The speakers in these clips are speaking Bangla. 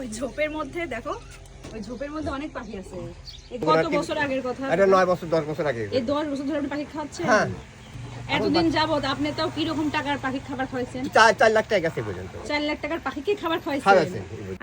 ওই ঝোপের মধ্যে দেখো ওই ঝোপের মধ্যে অনেক পাখি আছে। কত বছর আগের কথা? এটা নয় বছর দশ বছর আগে। এই দশ বছর ধরে আপনি পাখি খাওয়াচ্ছে হ্যাঁ। এতদিন যাবত আপনি তাও কি রকম টাকার পাখি খাবার খাওয়াইছেন? চার লাখ টাকা গেছে পর্যন্ত। চার লাখ টাকার পাখিকে খাবার খাওয়াইছেন?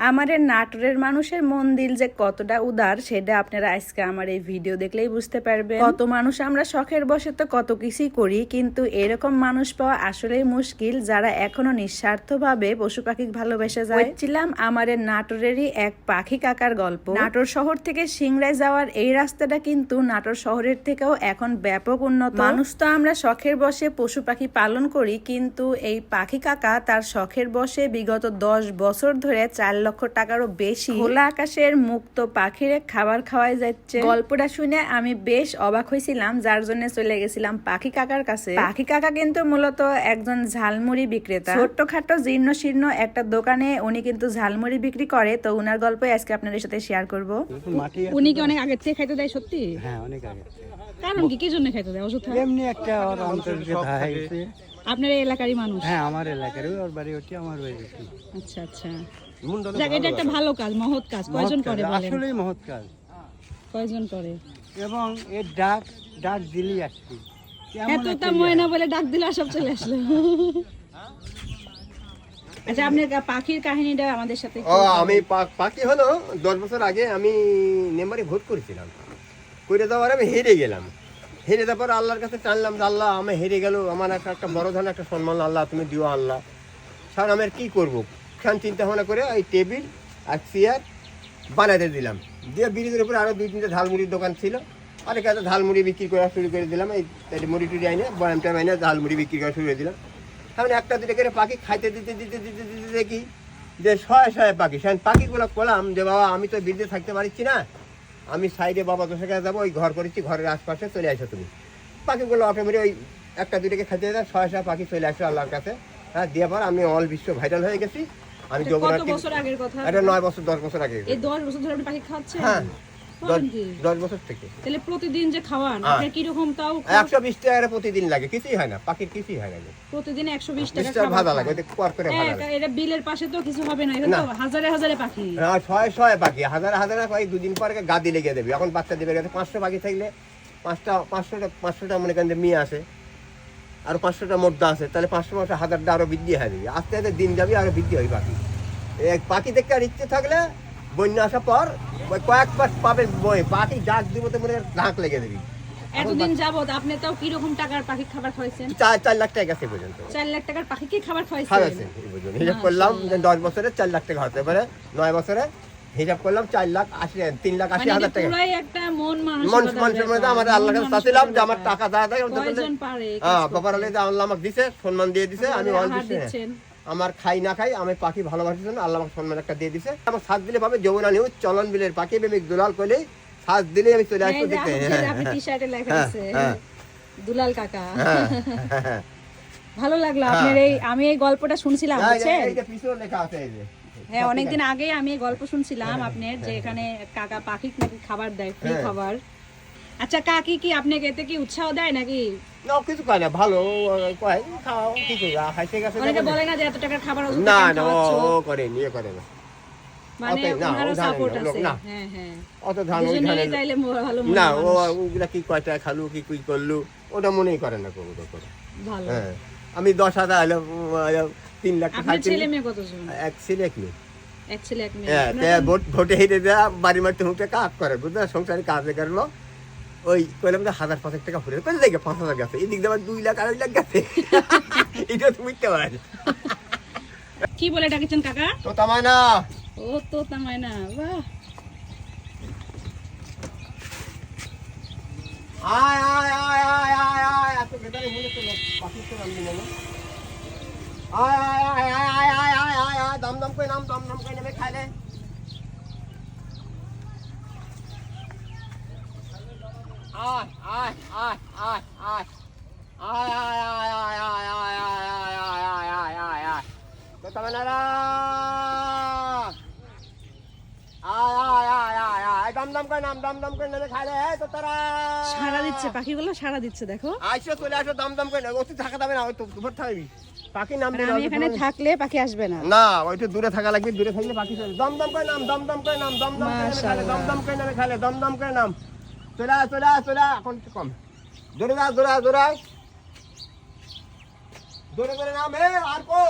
আমাদের নাটোরের মানুষের মন দিল যে কতটা উদার সেটা আপনারা আজকে আমার এই ভিডিও দেখলেই বুঝতে পারবেন। কত মানুষ আমরা শখের বসে তো কত কিছুই করি কিন্তু এরকম মানুষ পাওয়া আসলেই মুশকিল যারা এখনও নিঃস্বার্থভাবে পশু পাখি ভালোবেসে যায়। ছিলাম আমাদের নাটোরেরই এক পাখি কাকার গল্প। নাটোর শহর থেকে সিংড়ায় যাওয়ার এই রাস্তাটা কিন্তু নাটোর শহরের থেকেও এখন ব্যাপক উন্নত। মানুষ তো আমরা শখের বসে পশু পাখি পালন করি কিন্তু এই পাখি কাকা তার শখের বসে বিগত দশ বছর ধরে চার লক্ষ টাকারও বেশি খোলা আকাশের মুক্ত পাখির খাবার খাওয়াই যাচ্ছে। গল্পটা শুনে আমি বেশ অবাক হয়েছিলাম যার জন্য চলে গেছিলাম পাখি কাকার কাছে। পাখি কাকা কিন্তু মূলত একজন ঝালমুড়ি বিক্রেতা। ছোট্টখাটো জীর্ণ শীর্ণ একটা দোকানে উনি কিন্তু ঝালমুড়ি বিক্রি করে তো উনার গল্পই আজকে আপনাদের সাথে শেয়ার করব। উনি কি অনেক আগের থেকে খাইতে দেয় সত্যি? হ্যাঁ অনেক আগে কারণ কি? কি জন্য খাইতে দেয়? অযথা এমনি একটা আপনার এলাকারই মানুষ? হ্যাঁ আমার এলাকার ওর বাড়ি ওটি আমার বাড়ি ওটি। আচ্ছা আচ্ছা। যাক এটা একটা ভালো কাজ মহৎ কাজ। কয়জন করে বলেন? আসলেই মহৎ কাজ। কয়জন করে? এবং এর ডাক ডাক দিলেই আসছি কেমন এত তা ময়না বলে ডাক দিলে সব চলে আসলো। আচ্ছা আপনার পাখির কাহিনীটা আমাদের সাথে ও আমি পাখি হলো দশ বছর আগে আমি নেম্বারে ভোট করেছিলাম। করে দেওয়ার আমি হেরে গেলাম। হেরে দেওয়ার পর আল্লাহর কাছে টানলাম যে আল্লাহ, আমি হেরে গেল, আমার একটা একটা বড় ধরনের একটা সম্মান, আল্লাহ, তুমি দিও আল্লাহ। স্যার, আমি আর কী করব? খান চিন্তা ভাবনা করে ওই টেবিল আর চেয়ার বানাতে দিলাম। দিয়ে ব্রিজের উপরে আরও দুই তিনটে ঝালমুড়ির দোকান ছিল। অনেক একটা ঝালমুড়ি বিক্রি করা শুরু করে দিলাম। এই এই মুড়ি টুড়ি আইনে, বয়াম ট্যাম আইনে ঝালমুড়ি বিক্রি করা শুরু করে দিলাম। তাহলে একটা দুটো করে পাখি খাইতে দিতে দিতে দিতে দিতে দেখি যে শয়ে শয়ে পাখি। সেখানে পাখিগুলো করলাম যে, বাবা, আমি তো বিদ্যে থাকতে পারছি না। আমি সাইডে বাবা দোষে কাছে যাব ওই ঘর করেছি ঘরের আশপাশে চলে আসো তুমি। পাখিগুলো অটোমেটিক ওই একটা দুটাকে খেতে দেয় ছয় ছয় পাখি চলে আসো আল্লাহর কাছে। হ্যাঁ দিয়ে পর আমি অল বিশ্ব ভাইরাল হয়ে গেছি। আমি যোগ এটা নয় বছর দশ বছর আগে দশ বছর ধরে পাখি খাচ্ছে হ্যাঁ। দশ কি? দশ বছর থেকে। তাহলে প্রতিদিন যে খাওয়ান হ্যাঁ। আপনার কীরকম তাও একশো বিশ টাকা প্রতিদিন লাগে কিছুই হয় না পাখির কিছুই হয় না প্রতিদিন একশো বিশ বিশ টাকা টাকা ভাজা লাগে করে হ্যাঁ, লাগে। এটা বিলের পাশে তো কিছু হবে না এটা তো হাজারে হাজারে পাখি। আর ছয় ছয় পাখি হাজার হাজার পাখি দুদিন পরে গাদি লেগে দেবে। এখন বাচ্চা দেবে গেছে পাঁচশো পাখি থাকলে পাঁচটা পাঁচশোটা পাঁচশোটা মনে করেন মেয়ে আসে আর পাঁচশোটা মোদ্দা আছে তাহলে পাঁচশো পাঁচশো হাজারটা আরও বৃদ্ধি হয়ে যাবে। আস্তে আস্তে দিন যাবে আরও বৃদ্ধি হয় পাখি। এক পাখি দেখতে আর ইচ্ছে থাকলে বন্যা আসার পর ওই কয়েকবার পাবে বই পাখি ডাক দিব তো মনে ঢাক লেগে দেবে এতদিন যাবত আপনি তাও কি রকম টাকার পাখি খাবার খাওয়াইছেন? চার চার লাখ টাকা পর্যন্ত। লাখ টাকার পাখিকে খাবার খাওয়াইছেন? খাওয়াছে এই পর্যন্ত। হিসাব করলাম যে দশ বছরে চার লাখ টাকা হতে পারে নয় বছরে হিসাব করলাম চার লাখ আশি তিন লাখ আশি মানে হাজার টাকা। পুরাই একটা মন মন মানুষের মধ্যে আমার কাছে মন যে আমার টাকা এই কাজ হ্যাঁ বাবার আল্লাহ যে আল্লাহ আমাকে দিছে সম্মান দিয়ে দিছে আমি অল দিছে। আমার খাই না খাই আমি পাখি ভালোবাসি জন্য আল্লাহ আমাকে সম্মান একটা দিয়ে দিছে। আমার সাত দিলে পাবে যমুনা নিউজ চলন বিলের পাখি প্রেমিক দুলাল কইলেই সাত দিলে আমি চলে আসব দেখতে হ্যাঁ, আপনি টি-শার্টে লেখা হ্যাঁ, আছে। দুলাল কাকা। হ্যাঁ, ভালো লাগল আপনার এই আমি এই গল্পটা শুনছিলাম হ্যাঁ, এই যে- বুঝছেন লেখা আছে এই যে। হ্যাঁ অনেকদিন আগে আমি এই গল্প শুনছিলাম আপনার যে এখানে কাকা পাখি খাবার দেয় ফ্রি। খাবার। আচ্ছা কাকি কি আপনাকে এতে কি উৎসাহ দেয় নাকি? না কিছু কয় না ভালো কয় খাও কি করব খাইতে গেছে অনেকে বলে না যে এত টাকার খাবার না না ও করে নিয়ে করে না। মানে না, ও হ্যাঁ হ্যাঁ। ওগুলা কি কয়টা খালু কি কি করলু ওটা মনেই করে না কোনো করে হ্যাঁ আমি দশ হাজার হলো তিন লাখ এক ছেলে এক মেয়ে। এক ছেলে এক মেয়ে। হ্যাঁ ভোট ভোটে হেঁটে দেওয়া বাড়ি মারতে হুঁটে কাজ করে বুঝলে? সংসারে কাজে করল ওই কইলাম তো হাজার পাঁচেক টাকা ফুলে কত দেখে পাঁচ হাজার গেছে এদিক দিয়ে দুই লাখ আড়াই লাখ গেছে এটা তুমি বুঝতে পারো কি বলে ডাকেছেন কাকা তো তামায় না ও তো তামায় না বাহ আয় আয় আয় আয় আয় আয় এত বেতারে মনে তো পাকিস্তান আমি নেব আয় আয় আয় আয় আয় আয় আয় দাম দাম করে নাম দাম দাম করে নেবে খাইলে আয় আয় আয় আয় আয় আয় আয় আয় আয় আয় আয় আয় আয় আয় আয় আয় আয় তো আয় আয় আয় আয় আয় আয় দম দম করে নাম দম দম করে নেমে খাইলে এই তো সারা দিচ্ছে পাখিগুলো সারা দিচ্ছে দেখো আইসো চলে আসো দম দম করে না ওই থাকা যাবে না ওই তো উপর থাকবি পাখি নাম আমি এখানে থাকলে পাখি আসবে না না ওইটা দূরে থাকা লাগবে দূরে থাকলে পাখি চলে দম দম করে নাম দম দম করে নাম দম দম করে নেমে খাইলে দম দম করে নেমে খাইলে দম দম করে নাম চলে আয় চলে আয় চলে এখন একটু কম। যা নাম। এ আর কো।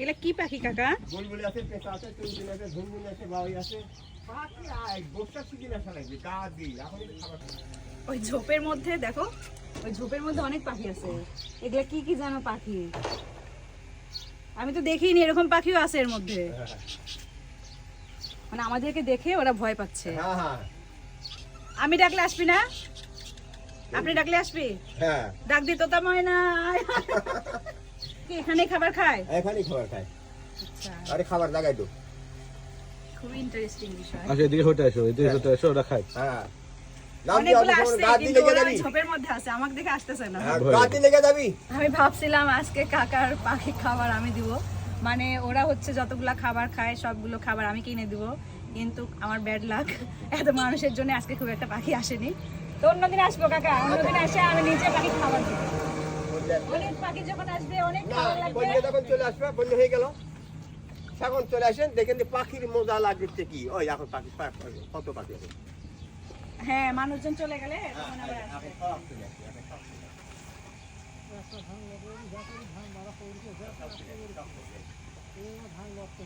এগুলা কি পাখি কাকা? বুলবুলি আছে পেঁচা আছে আছে ঝুনঝুনি আছে বাউই আছে। পাখি আয় বসটা সিজন আসা লাগবে গা দিই এখন খাবার ওই ঝোপের মধ্যে দেখো ওই ঝোপের মধ্যে অনেক পাখি আছে। এগুলা কি কি জানো পাখি? আমি তো দেখিনি এরকম পাখিও আছে এর মধ্যে। মানে আমাদেরকে দেখে ওরা ভয় পাচ্ছে। হ্যাঁ হ্যাঁ। আমি ডাকলে আসবি না? আপনি ডাকলে আসবি? হ্যাঁ। ডাক দি তোতা ময়না। কি এখানে খাবার খায়? এখানেই খাবার খায়। আচ্ছা। আরে খাবার লাগাই তো খুবই ইন্টারেস্টিং বিষয়। আচ্ছা এদিকে হতে আসো এদিকে হতে আসো ওরা খায়। হ্যাঁ। আমি ভাবছিলাম আজকে কাকার পাখি খাবার আমি দিব। মানে ওরা হচ্ছে যতগুলা খাবার খায় সবগুলো খাবার আমি কিনে দিব। কিন্তু আমার ব্যাড লাক এত মানুষের জন্য আজকে খুব একটা পাখি আসেনি। তো অন্যদিন আসব কাকা অন্যদিন এসে আমি নিজে পাখি খাবার দিব। অনেক পাখি যখন আসবে অনেক খাবার লাগবে। যখন চলে আসবে বন্যা হয়ে গেল। তখন চলে আসেন দেখেন পাখির মজা লাগছে কি। ওই এখন পাখি পাখি, কত পাখি আছে? হ্যাঁ মানুষজন চলে গেলে তখন আবার আসবে।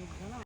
এখন